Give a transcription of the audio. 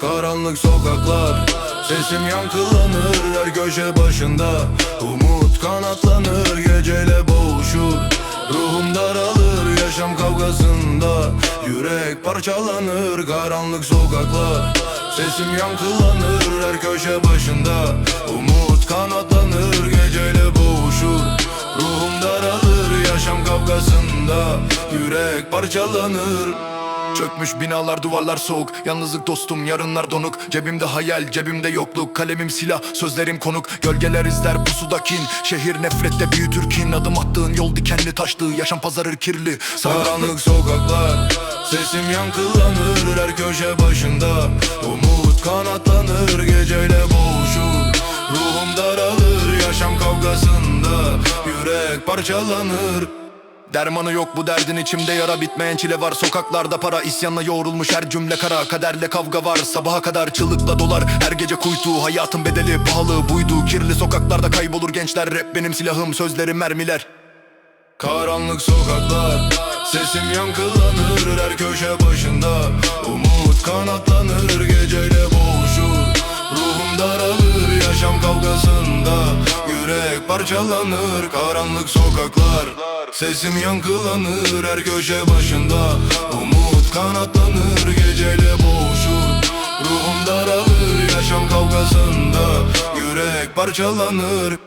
Karanlık sokaklar Sesim yankılanır her köşe başında. Umut kanatlanır geceyle boğuşur. Ruhum daralır yaşam kavgasında. Yürek parçalanır karanlık sokaklar. Sesim yankılanır her köşe başında. Umut kanatlanır geceyle boğuşur. Ruhum daralır yaşam kavgasında. Yürek parçalanır Çökmüş binalar duvarlar soğuk. Yalnızlık dostum yarınlar donuk. Cebimde hayal cebimde yokluk. Kalemim silah sözlerim konuk. Gölgeler izler pusudakin Şehir nefrette büyütür kin. Adım attığın yol dikenli taşlı. Yaşam pazarı kirli. Karanlık sokaklar. Sesim yankılanır her köşe başında. Umut kanatlanır geceyle boğuşur. Ruhum daralır yaşam kavgasında. Yürek parçalanır Dermanı yok bu derdin içimde yara bitmeyen çile var. Sokaklarda para isyanla yoğrulmuş her cümle kara. Kaderle kavga var sabaha kadar çığlıkla dolar. Her gece kuytu hayatın bedeli pahalı buydu. Kirli sokaklarda kaybolur gençler. Rap benim silahım sözlerim mermiler. Karanlık sokaklar Sesim yankılanır her köşe başında. Umut kanatlanır geceyle parçalanır karanlık sokaklar. Sesim yankılanır her köşe başında. Umut kanatlanır geceyle boğuşur. Ruhum daralır yaşam kavgasında. Yürek parçalanır